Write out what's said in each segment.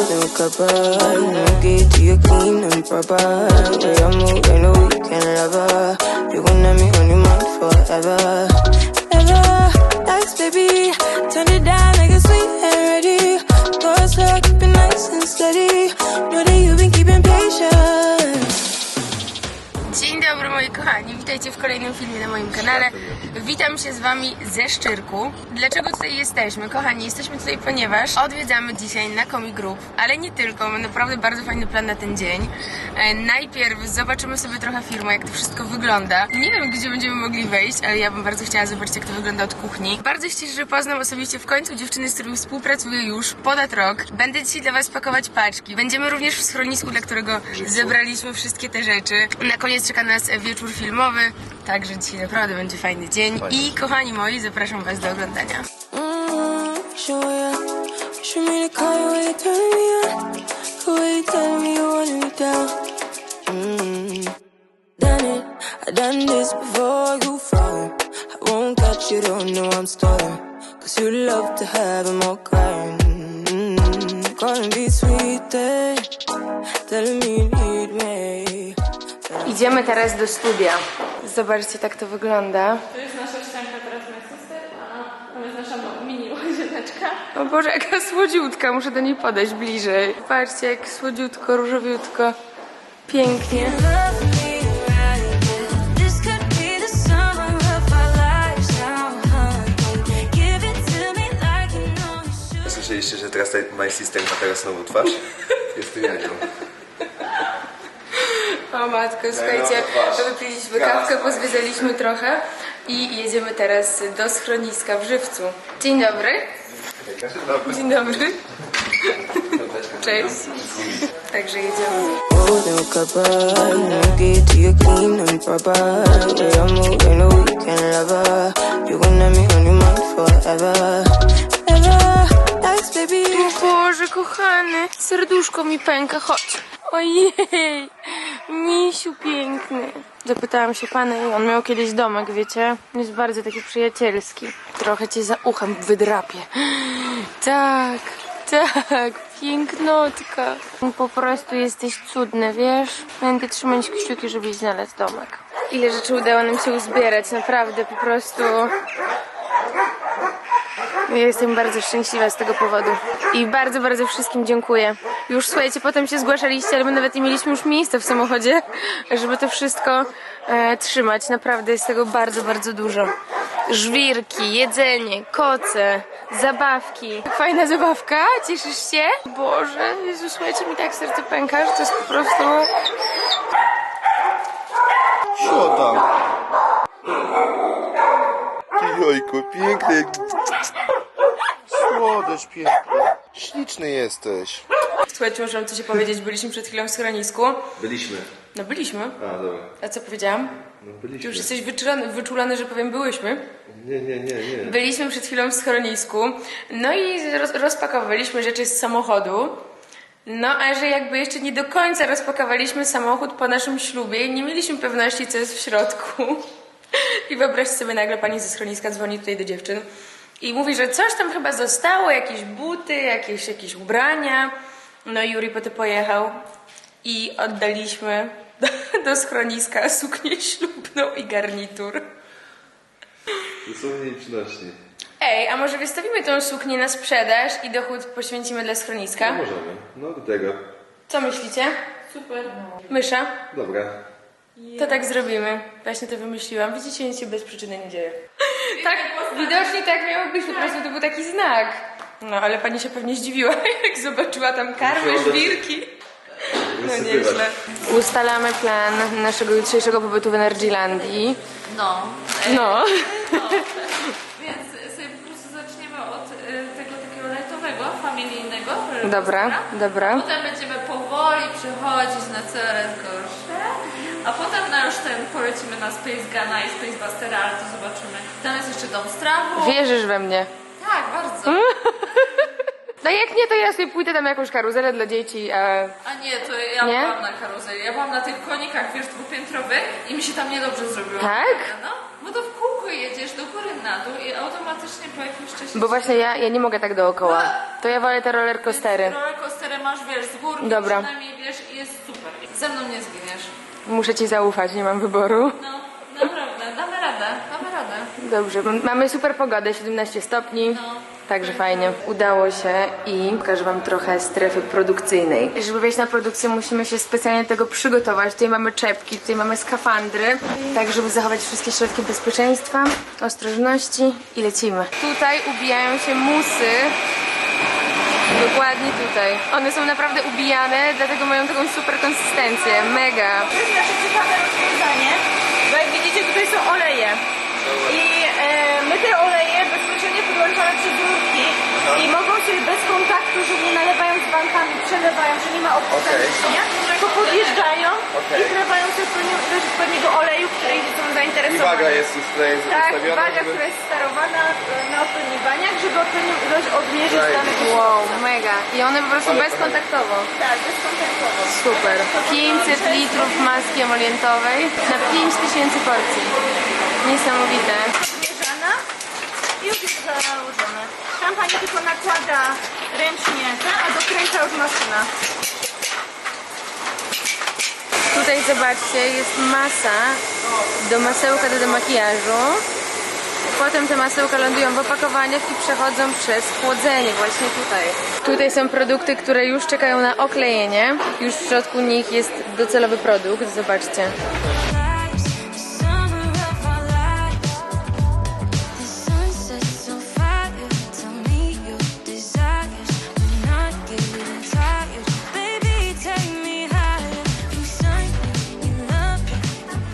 golden copper. No get to your clean and proper. Way I move, ain't no weekend lover. You gon' have me on your mind forever. Ever, nice baby. Turn it down moi kochani, witajcie w kolejnym filmie na moim kanale. Witam się z wami ze Szczyrku. Dlaczego tutaj jesteśmy? Kochani, jesteśmy tutaj ponieważ odwiedzamy dzisiaj na Comic Group, ale nie tylko, mamy naprawdę bardzo fajny plan na ten dzień. E, najpierw zobaczymy sobie trochę firmy, jak to wszystko wygląda. Nie wiem, gdzie będziemy mogli wejść, ale ja bym bardzo chciała zobaczyć, jak to wygląda od kuchni. Bardzo się cieszę, że poznam osobiście w końcu dziewczyny, z którymi współpracuję już ponad rok. Będę dzisiaj dla was pakować paczki. Będziemy również w schronisku, dla którego zebraliśmy wszystkie te rzeczy. Na koniec czeka nas wieczór filmowy, także dzisiaj naprawdę będzie fajny dzień. I kochani moi, zapraszam was do oglądania. Me. Mm. Mm. Calling sweet, eh? telling me. Idziemy teraz do studia. Zobaczcie, tak to wygląda. To jest nasza ścianka teraz My Sister, a tam jest nasza mini łazieneczka. O Boże, jaka słodziutka, muszę do niej podejść bliżej. Patrzcie, jak słodziutko, różowiutko. Pięknie. Słyszeliście, że teraz My Sister ma teraz nową twarz? Jestem Janią. O matko, słuchajcie, to wypiliśmy kawkę, pozwiedzaliśmy trochę i jedziemy teraz do schroniska w Żywcu. Dzień dobry. Dzień dobry. Cześć. Także jedziemy. No no Boże, kochany, serduszko mi pęka, chodź. Ojej, misiu piękny. Zapytałam się pana i on miał kiedyś domek, wiecie? Jest bardzo taki przyjacielski. Trochę cię za uchem wydrapie. Tak, tak, pięknotka. Po prostu jesteś cudny, wiesz? Będę trzymać kciuki, żebyś znalazł domek. Ile rzeczy udało nam się uzbierać, naprawdę, po prostu... Ja jestem bardzo szczęśliwa z tego powodu. I bardzo, bardzo wszystkim dziękuję. Już słuchajcie, potem się zgłaszaliście, ale my nawet nie mieliśmy już miejsca w samochodzie, żeby to wszystko e, trzymać. Naprawdę jest tego bardzo, bardzo dużo. Żwirki, jedzenie, koce, zabawki. Fajna zabawka, cieszysz się? Boże, Jezu, słuchajcie, mi tak serce pęka, że to jest po prostu... Co tam? Jojku, piękny. Słodycz piękny. Śliczny jesteś. Słuchajcie, muszę wam coś powiedzieć. Byliśmy przed chwilą w schronisku. Byliśmy. No byliśmy. A, dobra. A co powiedziałam? No Ty byliśmy. już jesteś wyczulony, wyczulony, że powiem byłyśmy. Nie, nie, nie, nie. Byliśmy przed chwilą w schronisku, no i roz, rozpakowaliśmy rzeczy z samochodu. No, a że jakby jeszcze nie do końca rozpakowaliśmy samochód po naszym ślubie i nie mieliśmy pewności, co jest w środku. I wyobraźcie sobie, nagle pani ze schroniska dzwoni tutaj do dziewczyn i mówi, że coś tam chyba zostało, jakieś buty, jakieś, jakieś ubrania. No i Juri potem pojechał i oddaliśmy do, do schroniska suknię ślubną i garnitur. Dosłownie przynośni. Ej, a może wystawimy tą suknię na sprzedaż i dochód poświęcimy dla schroniska? Możemy. No do tego. Co myślicie? Super. Mysza? Dobra. To tak zrobimy. Właśnie to wymyśliłam. Widzicie, nic się bez przyczyny nie dzieje. Tak, widocznie tak miało być, po prostu to był taki znak. No, ale pani się pewnie zdziwiła, jak zobaczyła tam karmy, żwirki. No nieźle. Ustalamy plan naszego jutrzejszego pobytu w Energylandii. No. No. Więc sobie po prostu zaczniemy od y, tego takiego lightowego, familijnego. Dobra, dobra. Potem będziemy powoli przechodzić na coraz gorsze. A potem na już ten polecimy na Space Guna i Space Bustera, ale to zobaczymy. Tam jest jeszcze dom strawu. Wierzysz we mnie. Tak, bardzo. No jak nie, to ja sobie pójdę tam jakąś karuzelę dla dzieci, a... A nie, to ja Nie? byłam na karuzeli. Ja byłam na tych konikach, wiesz, dwupiętrowych i mi się tam niedobrze zrobiło. Tak? No, bo to w kółko jedziesz do góry na dół i automatycznie po jakimś czasie... Bo właśnie ja, ja nie mogę tak dookoła. To ja wolę te roller coastery. Rollercoasterem masz, wiesz, z górki Dobra. przynajmniej, wiesz, i jest super. Ze mną nie zginiesz. Muszę ci zaufać, nie mam wyboru. No, naprawdę, damy radę, damy radę. Dobrze, mamy super pogodę, 17 stopni. Także fajnie. Udało się i pokażę Wam trochę strefy produkcyjnej. Żeby wejść na produkcję musimy się specjalnie tego przygotować. Tutaj mamy czepki, tutaj mamy skafandry, tak żeby zachować wszystkie środki bezpieczeństwa, ostrożności i lecimy. Tutaj ubijają się musy. Dokładnie tutaj. One są naprawdę ubijane, dlatego mają taką super konsystencję. Mega. To jest nasze ciekawe rozwiązanie, bo jak widzicie tutaj są oleje. I e, my te oleje bezpośrednio podłączamy przez rurki i mogą sobie bez kontaktu, że nie nalewają z bankami, przelewają, że nie ma obciążenia, tylko podjeżdżają i wlewają sobie pewnie ilość odpowiedniego oleju, który są I zainteresowani. waga jest już tutaj Tak, ustawiona, waga, żeby... która jest sterowana na odpowiednich baniach, żeby odpowiednią ilość odmierzyć Right. danego Wow, mega. I one po prostu bezkontaktowo. Tak, bezkontaktowo. Super. 500 litrów maski emolientowej na 5000 porcji. Niesamowite. zmierzana i już jest założone. Tam pani tylko nakłada ręcznie, ten, a dokręca już maszyna. Tutaj zobaczcie, jest masa do masełka do demakijażu. Potem te masełka lądują w opakowaniach i przechodzą przez chłodzenie właśnie tutaj. Tutaj są produkty, które już czekają na oklejenie. Już w środku nich jest docelowy produkt, zobaczcie.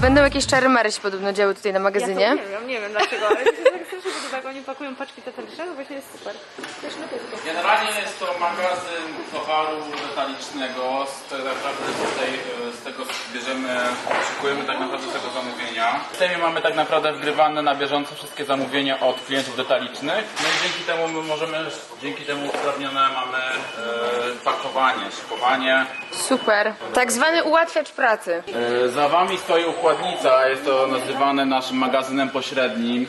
Będą jakieś czary mary się podobno działy tutaj na magazynie. Ja to nie wiem, nie wiem dlaczego, ale mi się tak strasznie podoba, jak oni pakują paczki detaliczne, to właśnie jest super. Też. Generalnie jest to magazyn towaru detalicznego. Z, tak naprawdę tutaj e, z tego bierzemy, szykujemy tak naprawdę z tego zamówienia. W systemie mamy tak naprawdę wgrywane na bieżąco wszystkie zamówienia od klientów detalicznych. No i dzięki temu my możemy, dzięki temu usprawnione mamy e, pakowanie, szykowanie. Super. Tak zwany ułatwiacz pracy. E, za wami stoi układnica, jest to nazywane naszym magazynem pośrednim.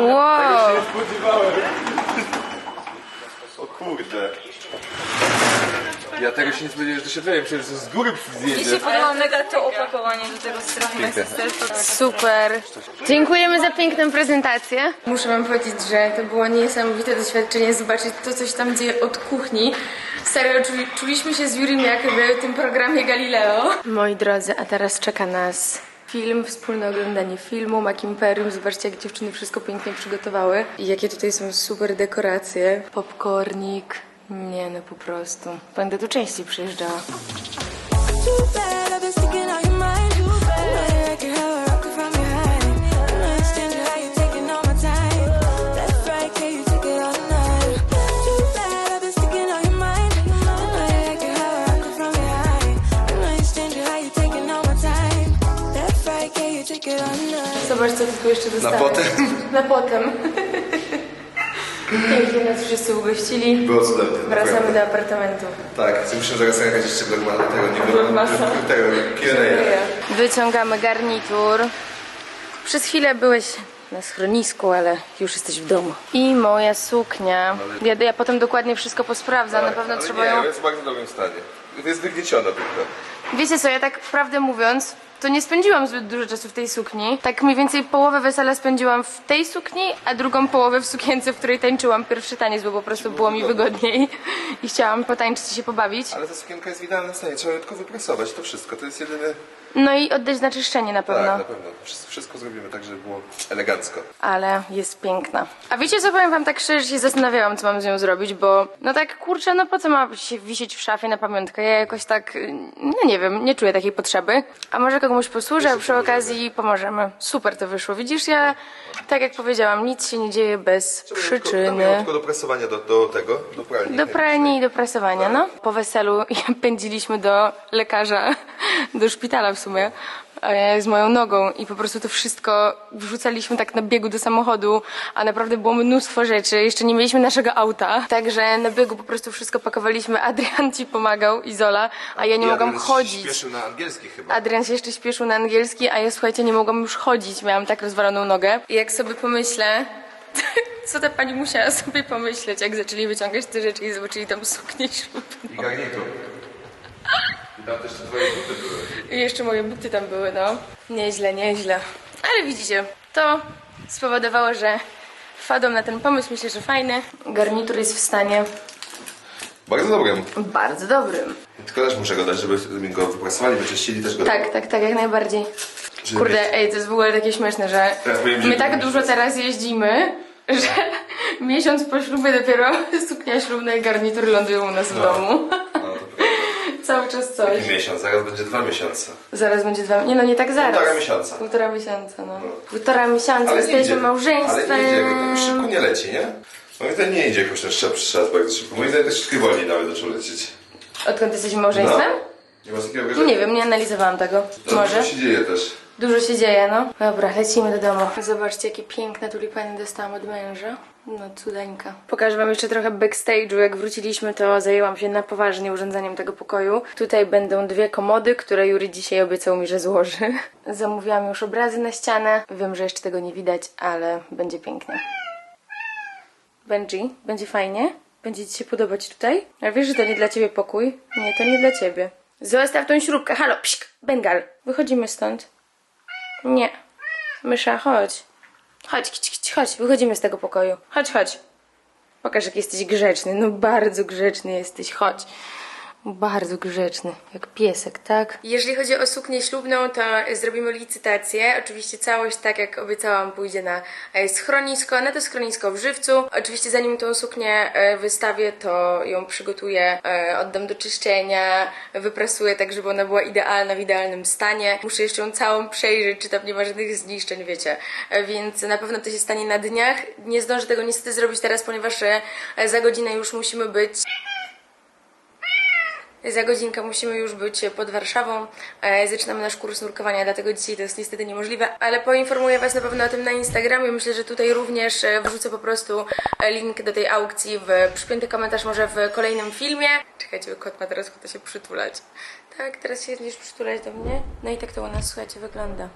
Wow. Nie spodziewałem. Kurde. Ja tego się nie spodziewałem, że to się że to z góry zjedzie. podoba mega to opakowanie do tego strefy Piękne. Super. Dziękujemy za piękną prezentację. Muszę wam powiedzieć, że to było niesamowite doświadczenie zobaczyć to, co się tam dzieje od kuchni. Serio, czuli, czuliśmy się z Jurim jak w tym programie Galileo. Moi drodzy, a teraz czeka nas film, wspólne oglądanie filmu Mac Imperium. Zobaczcie, jak dziewczyny wszystko pięknie przygotowały. I jakie tutaj są super dekoracje. Popcornik. Nie no, po prostu. Będę tu częściej przyjeżdżała. Zobacz, co ty tu jeszcze dostałeś. potem? Na potem. Pięknie nas wszyscy ugościli. Było cudownie. Wracamy do apartamentu. Tak, muszę zaraz jechać jeszcze vlogmasa tego, nie wiem, tego, Q&A. Wyciągamy garnitur. Przez chwilę byłeś na schronisku, ale już jesteś w domu. I moja suknia. Ja, ja potem dokładnie wszystko posprawdzam. Na pewno ale trzeba nie, ją... jest w bardzo dobrym stanie. Jest wygnieciona tylko. Wiecie co, ja tak prawdę mówiąc, to nie spędziłam zbyt dużo czasu w tej sukni. Tak mniej więcej połowę wesela spędziłam w tej sukni, a drugą połowę w sukience, w której tańczyłam pierwszy taniec, bo po prostu było mi wygodniej i chciałam potańczyć i się pobawić. Ale ta sukienka jest w idealnym stanie, trzeba ją tylko wyprasować, to wszystko. To jest jedyny... No i oddać na czyszczenie na pewno. Tak, na pewno. Wszystko, wszystko zrobimy tak, żeby było elegancko. ale jest piękna. A wiecie co, powiem wam tak szczerze, że się zastanawiałam, co mam z nią zrobić, bo no tak, kurczę, no po co ma się wisieć w szafie na pamiątkę? Ja jakoś tak, no nie wiem, nie czuję takiej potrzeby. A może komuś posłuży, a przy okazji pomożemy. Super to wyszło. Widzisz, ja, tak jak powiedziałam, nic się nie dzieje bez ją przyczyny. tylko do prasowania do, do tego, do pralni. Do pralni i do prasowania, no. Po weselu pędziliśmy do lekarza, do szpitala w sumie. e, Z moją nogą i po prostu to wszystko wrzucaliśmy tak na biegu do samochodu, a naprawdę było mnóstwo rzeczy. Jeszcze nie mieliśmy naszego auta, także na biegu po prostu wszystko pakowaliśmy. Adrian ci pomagał, Izola, a ja nie mogłam chodzić. śpieszył na angielski chyba. Adrian się jeszcze śpieszył na angielski, a ja słuchajcie, nie mogłam już chodzić, miałam tak rozwaloną nogę. I jak sobie pomyślę, Co ta pani musiała sobie pomyśleć, jak zaczęli wyciągać te rzeczy i zobaczyli tam suknię ślubną. I garnitur. I tam też te twoje buty były. I jeszcze moje buty tam były, no. Nieźle, nieźle. Ale widzicie, to spowodowało, że wpadłam na ten pomysł, myślę, że fajny. Garnitur jest w stanie Bardzo dobrym. bardzo dobrym. Tylko też muszę go dać, żeby mi go wyprasowali, wyczyścili też go. Tak, tak, tak, jak najbardziej. Żeby Kurde, mieć- ej, to jest w ogóle takie śmieszne, że Teraz powiem, że my tak dużo teraz jeździmy, że miesiąc po ślubie dopiero suknia ślubna i garnitur lądują u nas w domu. No. Cały czas coś. Taki miesiąc, zaraz będzie dwa miesiące. Zaraz będzie dwa... Nie no, nie tak zaraz. Półtora miesiąca. Półtora miesiąca, no. Półtora miesiąca, Ale jesteśmy idzie. małżeństwem. Ale nie idzie, tak szybko nie leci, nie? Moim zdaniem nie idzie jakoś szybko, czas bardzo szybko. Moim zdaniem troszeczkę wolniej nawet zaczął lecieć. Odkąd jesteśmy małżeństwem? Nie masz takiego No nie wiem, nie analizowałam tego. To Może? dużo się dzieje też. Dużo się dzieje, no. Dobra, lecimy do domu. Zobaczcie, jakie piękne tulipany dostałam od męża. No, cudeńka. Pokażę wam jeszcze trochę backstage'u. Jak wróciliśmy, to zajęłam się na poważnie urządzeniem tego pokoju. Tutaj będą dwie komody, które Jury dzisiaj obiecał mi, że złoży. Zamówiłam już obrazy na ścianę. Wiem, że jeszcze tego nie widać, ale będzie pięknie. Benji, będzie fajnie? Będzie ci się podobać tutaj? Ale wiesz, że to nie dla ciebie pokój? Nie, to nie dla ciebie. Zostaw tą śrubkę. Halo, psik, Bengal. Wychodzimy stąd. Nie. Mysza, chodź. Chodź, kić, kić, chodź. Wychodzimy z tego pokoju. Chodź, chodź. Pokaż, jak jesteś grzeczny. No bardzo grzeczny jesteś. Chodź. Bardzo grzeczny, jak piesek, tak? Jeżeli chodzi o suknię ślubną, to zrobimy licytację. Oczywiście całość, tak jak obiecałam, pójdzie na e, schronisko, na to schronisko w Żywcu. Oczywiście zanim tą suknię e, wystawię, to ją przygotuję, e, oddam do czyszczenia, wyprasuję tak, żeby ona była idealna, w idealnym stanie. Muszę jeszcze ją całą przejrzeć, czy tam nie ma żadnych zniszczeń, wiecie. Więc na pewno to się stanie na dniach. Nie zdążę tego niestety zrobić teraz, ponieważ za godzinę już musimy być za godzinkę musimy już być pod Warszawą. Zaczynamy nasz kurs nurkowania, dlatego dzisiaj to jest niestety niemożliwe, ale poinformuję Was na pewno o tym na Instagramie. Myślę, że tutaj również e, wrzucę po prostu e, link do tej aukcji w przypięty komentarz może w kolejnym filmie. Czekajcie, kot ma teraz ochotę się przytulać. Tak, teraz się będziesz przytulać do mnie. No i tak to u nas, słuchajcie, wygląda.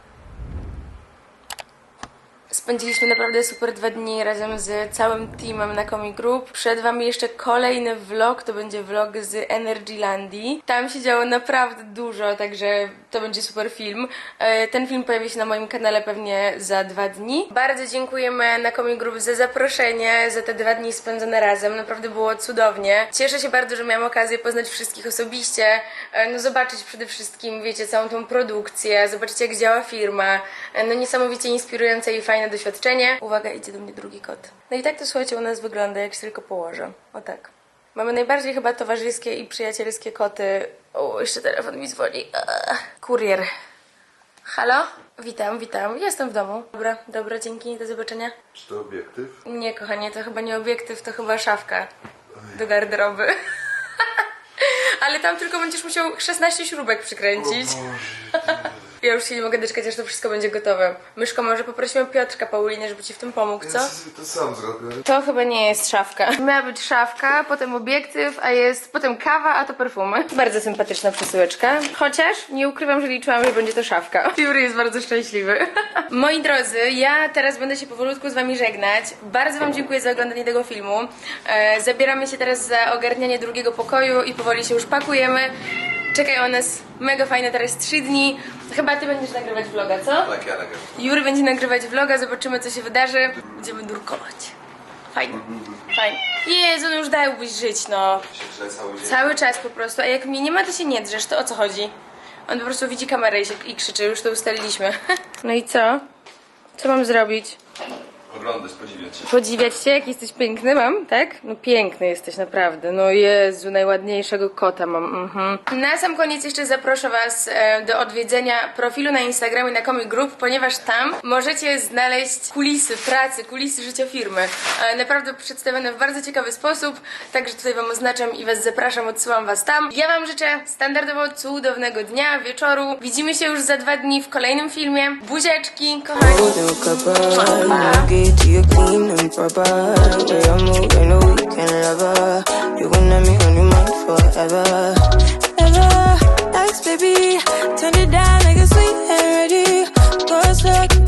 Spędziliśmy naprawdę super dwa dni razem z całym teamem na Comic Group. Przed Wami jeszcze kolejny vlog, to będzie vlog z Energylandii. Tam się działo naprawdę dużo, także to będzie super film. E, Ten film pojawi się na moim kanale pewnie za dwa dni. Bardzo dziękujemy na Comic Group za zaproszenie, za te dwa dni spędzone razem. Naprawdę było cudownie. Cieszę się bardzo, że miałam okazję poznać wszystkich osobiście, e, no zobaczyć przede wszystkim, wiecie, całą tą produkcję, zobaczyć jak działa firma. E, No niesamowicie inspirujące i fajne doświadczenie. Uwaga, idzie do mnie drugi kot. No i tak to słuchajcie u nas wygląda, jak się tylko położę. O tak. Mamy najbardziej chyba towarzyskie i przyjacielskie koty. O, jeszcze telefon mi dzwoni. Kurier. Halo? Witam, witam. Jestem w domu. Dobra, dobra, dzięki, do zobaczenia. Czy to obiektyw? Nie, kochanie, to chyba nie obiektyw, to chyba szafka do garderoby. Ale tam tylko będziesz musiał 16 śrubek przykręcić. Ja już się nie mogę doczekać, aż to wszystko będzie gotowe. Myszko, może poprosimy Piotrka Paulinę, żeby ci w tym pomógł, co? To sam zrobię. To chyba nie jest szafka. Miała być szafka, potem obiektyw, a jest potem kawa, a to perfumy. Bardzo sympatyczna przesyłeczka. Chociaż nie ukrywam, że liczyłam, że będzie to szafka. Jury jest bardzo szczęśliwy. Moi drodzy, ja teraz będę się powolutku z wami żegnać. Bardzo wam dziękuję za oglądanie tego filmu. E, zabieramy się teraz za ogarnianie drugiego pokoju i powoli się już pakujemy. Czekają nas mega fajne teraz trzy dni. Chyba ty będziesz nagrywać vloga, co? Tak, ja nagram. Jury będzie nagrywać vloga, zobaczymy co się wydarzy. Będziemy nurkować. Fajnie. Fajnie. Jezu, no już dałbyś żyć, no. Cały. Cały czas po prostu. A jak mnie nie ma, to się nie drzesz. To o co chodzi? On po prostu widzi kamerę i, się, i krzyczy. Już to ustaliliśmy. No i co? Co mam zrobić? Oglądać, podziwiać. Podziwiać cię, jak jesteś piękny mam, tak? No piękny jesteś naprawdę. No Jezu, najładniejszego kota mam. Mhm. Na sam koniec jeszcze zaproszę Was e, do odwiedzenia profilu na Instagramie na Comic Group, ponieważ tam możecie znaleźć kulisy pracy, kulisy życia firmy. E, naprawdę przedstawione w bardzo ciekawy sposób, także tutaj Wam oznaczam i Was zapraszam, odsyłam Was tam. Ja Wam życzę standardowo cudownego dnia, wieczoru. Widzimy się już za dwa dni w kolejnym filmie. Buziaczki, kochani. way to you clean and proper. The way I move, I a we can love. You're gonna be on your mind forever. Ever, ex baby, turn it down like a sweet and ready. Go slow,